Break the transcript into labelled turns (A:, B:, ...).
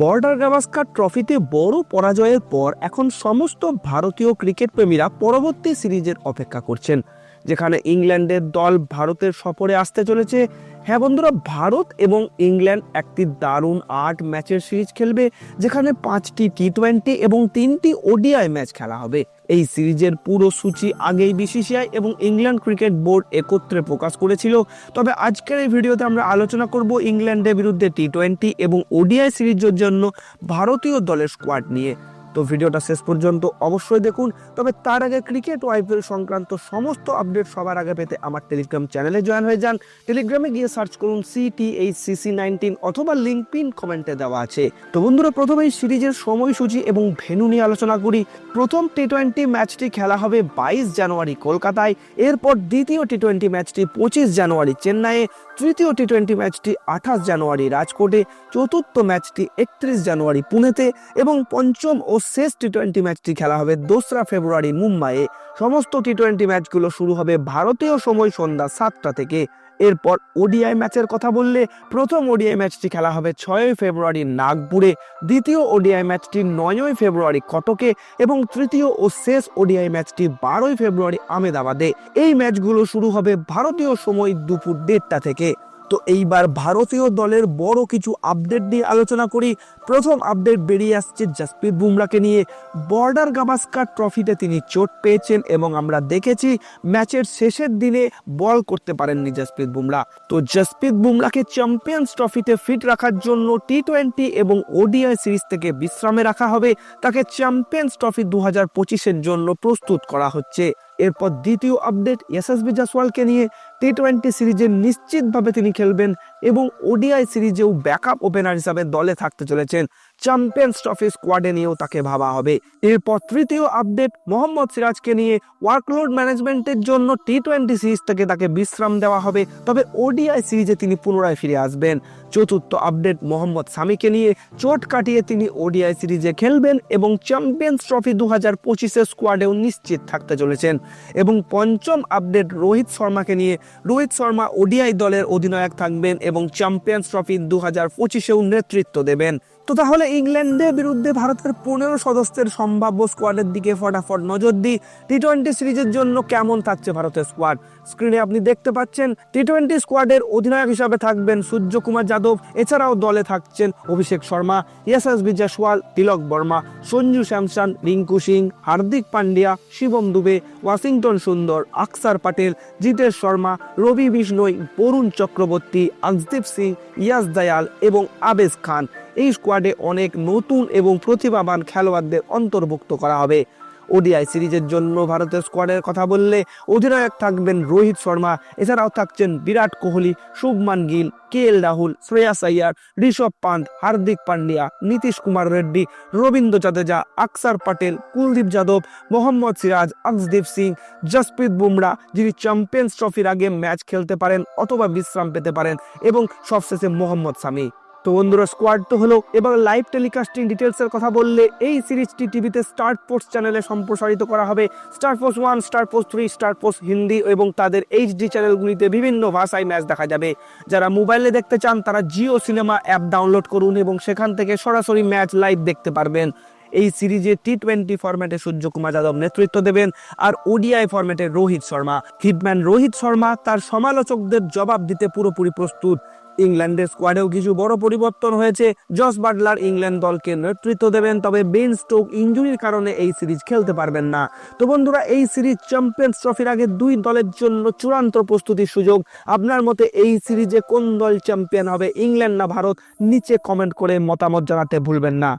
A: Border Gavaskar ট্রফিতে বড় পরাজয়ের পর এখন সমস্ত ভারতীয় ক্রিকেট প্রেমীরা পরবর্তী সিরিজের অপেক্ষা করছেন, যেখানে ইংল্যান্ডের দল ভারতের সফরে আসতে চলেছে। হ্যাঁ বন্ধুরা, ভারত এবং ইংল্যান্ড একটি দারুণ আট ম্যাচের সিরিজ খেলবে, যেখানে পাঁচটি টি টোয়েন্টি এবং তিনটি ওডিআই ম্যাচ খেলা হবে। এই সিরিজের পুরো সূচি আগেই বিসিসিআই এবং ইংল্যান্ড ক্রিকেট বোর্ড একত্রে প্রকাশ করেছিল। তবে আজকের এই ভিডিওতে আমরা আলোচনা করব ইংল্যান্ডের বিরুদ্ধে টি টোয়েন্টি এবং ওডিআই সিরিজের জন্য ভারতীয় দলের স্কোয়াড নিয়ে। তো ভিডিওটা শেষ পর্যন্ত অবশ্যই দেখুন। তবে তার আগে ক্রিকেট ও আইপিএল সংক্রান্ত সমস্ত আপডেট সবার আগে পেতে আমার টেলিগ্রাম চ্যানেলে জয়েন হয়ে যান। টেলিগ্রামে গিয়ে সার্চ করুন সিটি এইচ সিসি নাইনটিন অথবা লিঙ্ক পিন কমেন্টে দেওয়া আছে। তো বন্ধুরা, প্রথমেই সিরিজের সময়সূচি এবং ভেন্যু নিয়ে আলোচনা করি। প্রথম টি টোয়েন্টি ম্যাচটি খেলা হবে বাইশ জানুয়ারি কলকাতায়। এরপর দ্বিতীয় টি টোয়েন্টি ম্যাচটি পঁচিশ জানুয়ারি চেন্নাইয়ে। তৃতীয় টি টোয়েন্টি ম্যাচটি আঠাশ জানুয়ারি রাজকোটে। চতুর্থ ম্যাচটি একত্রিশ জানুয়ারি পুনেতে। এবং পঞ্চম ও শেষ টি টোয়েন্টি ম্যাচটি খেলা হবে দোসরা ফেব্রুয়ারি মুম্বাইয়ে। সমস্ত টি টোয়েন্টি ম্যাচগুলো শুরু হবে ভারতীয় সময় সন্ধ্যা সাতটা থেকে। এরপর ওডিআই ম্যাচের কথা বললে প্রথম ওডিআই ম্যাচটি খেলা হবে ছয়ই ফেব্রুয়ারি নাগপুরে, দ্বিতীয় ওডিআই ম্যাচটি নয়ই ফেব্রুয়ারি কটকে এবং তৃতীয় ও শেষ ওডিআই ম্যাচটি বারোই ফেব্রুয়ারি আমেদাবাদে। এই ম্যাচগুলো শুরু হবে ভারতীয় সময় দুপুর দেড়টা থেকে। তো এইবার ভারতীয় দলের বড় কিছু আপডেট নিয়ে আলোচনা করি। প্রথম আপডেট বেরিয়ে আসছে জাসপ্রীত বুমরাকে নিয়ে। বর্ডার গাভাস্কার ট্রফিতে তিনি চোট পেয়েছেন এবং আমরা দেখেছি ম্যাচের শেষের দিনে বল করতে পারেননি জাসপ্রীত বুমরা। তো জাসপ্রীত বুমরাকে চ্যাম্পিয়ন্স ট্রফিতে ফিট রাখার জন্য টি টোয়েন্টি এবং ওডিআই সিরিজ থেকে বিশ্রামে রাখা হবে। তাকে চ্যাম্পিয়ন্স ট্রফি দু হাজার পঁচিশের জন্য প্রস্তুত করা হচ্ছে। এরপর দ্বিতীয় আপডেট এসএসবি জাসওয়ালকে নিয়ে টি টোয়েন্টি সিরিজে নিশ্চিতভাবে তিনি খেলবেন এবং ওডিআই সিরিজেও ব্যাকআপ ওপেনার হিসাবে দলে থাকতে চলেছেন। চ্যাম্পিয়ন্স ট্রফি স্কোয়াডে নিয়েও তাকে ভাবা হবে। এরপর তৃতীয় আপডেট মোহাম্মদ সিরাজকে নিয়ে ওয়ার্কলোড ম্যানেজমেন্টের জন্য টি টোয়েন্টি সিরিজ থেকে তাকে বিশ্রাম দেওয়া হবে, তবে ওডিআই সিরিজে তিনি পুনরায় ফিরে আসবেন। চতুর্থ আপডেট মোহাম্মদ সামিকে নিয়ে চোট কাটিয়ে তিনি ওডিআই সিরিজে খেলবেন এবং চ্যাম্পিয়ন্স ট্রফি দু হাজার পঁচিশের স্কোয়াডেও নিশ্চিত থাকতে চলেছেন। এবং পঞ্চম আপডেট রোহিত শর্মাকে নিয়ে। রোহিত শর্মা ওডিআই দলের অধিনায়ক থাকবেন এবং চ্যাম্পিয়ন্স ট্রফি দু হাজার পঁচিশেও নেতৃত্ব দেবেন। তো তাহলে ইংল্যান্ডের বিরুদ্ধে ভারতের পনেরো সদস্যের সম্ভাব্য স্কোয়াডের দিকে ফটাফট নজর দিই। টি টোয়েন্টি সিরিজের জন্য কেমন থাকছে ভারতের স্কোয়াড স্ক্রিনে আপনি দেখতে পাচ্ছেন টি টোয়েন্টি স্কোয়াডের অধিনায়ক হিসাবে থাকবেন সূর্যকুমার যাদব, এছাড়াও দলে থাকছেন অভিষেক শর্মা ইয়াসএসবি জয়সওয়াল তিলক বর্মা, সঞ্জু স্যামসন, রিঙ্কু সিং, হার্দিক পান্ডিয়া, শিবম দুবে, ওয়াশিংটন সুন্দর, আকসার পাটেল, জিতেশ শর্মা, রবি বিষ্ণই, বরুণ চক্রবর্তী আকদীপ সিং, ইয়াস দয়াল এবং আবেজ খান। এই স্কোয়াডে অনেক নতুন এবং প্রতিভাবান খেলোয়াড়দের অন্তর্ভুক্ত করা হবে। ওডিআই সিরিজের জন্য ভারতের স্কোয়াডের কথা বললে অধিনায়ক থাকবেন রোহিত শর্মা, এছাড়াও থাকছেন বিরাট কোহলি, শুভমান গিল, কে এল রাহুল, শ্রেয়াস আইয়ার ঋষভ পান্ত, হার্দিক পান্ডিয়া, নীতিশ কুমার রেড্ডি, রবীন্দ্র জাদেজা, আকসার পাটেল, কুলদীপ যাদব, মোহাম্মদ সিরাজ আকসদীপ সিং, জসপ্রীত বুমরা, যিনি চ্যাম্পিয়ন্স ট্রফির আগে ম্যাচ খেলতে পারেন অথবা বিশ্রাম পেতে পারেন এবং সবশেষে মোহাম্মদ সামি তো বন্ধুরা স্কোয়াড তো হলো, এবার লাইভ টেলিকাস্টিং ডিটেলসের কথা বললে এই সিরিজটি টিভিতে স্টার স্পোর্টস চ্যানেলে সম্প্রসারিত করা হবে। Star post one star post three star post Hindi এবং তাদের এইচডি চ্যানেলগুলিতে বিভিন্ন ভাষায় ম্যাচ দেখা যাবে। যারা মোবাইলে দেখতে চান, তারা জিও সিনেমা অ্যাপ ডাউনলোড করুন এবং সেখান থেকে সরাসরি ম্যাচ লাইভ দেখতে পারবেন। এই সিরিজে টি টোয়েন্টি ফরম্যাটে সূর্যকুমার যাদব নেতৃত্ব দেবেন আর ওডিআই ফরম্যাটে রোহিত শর্মা। হিটম্যান রোহিত শর্মা তার সমালোচকদের জবাব দিতে পুরোপুরি প্রস্তুত। ইংল্যান্ডের স্কোয়াডেও কিছু বড় পরিবর্তন হয়েছে। জস বাটলার ইংল্যান্ড দলকে নেতৃত্ব দেবেন, তবে বেন স্টোক ইঞ্জুরির কারণে এই সিরিজ খেলতে পারবেন না। তো বন্ধুরা, এই সিরিজ চ্যাম্পিয়ন্স ট্রফির আগে দুই দলের জন্য চূড়ান্ত প্রস্তুতির সুযোগ। আপনার মতে এই সিরিজে কোন দল চ্যাম্পিয়ন হবে, ইংল্যান্ড না ভারত? নিচে কমেন্ট করে মতামত জানাতে ভুলবেন না।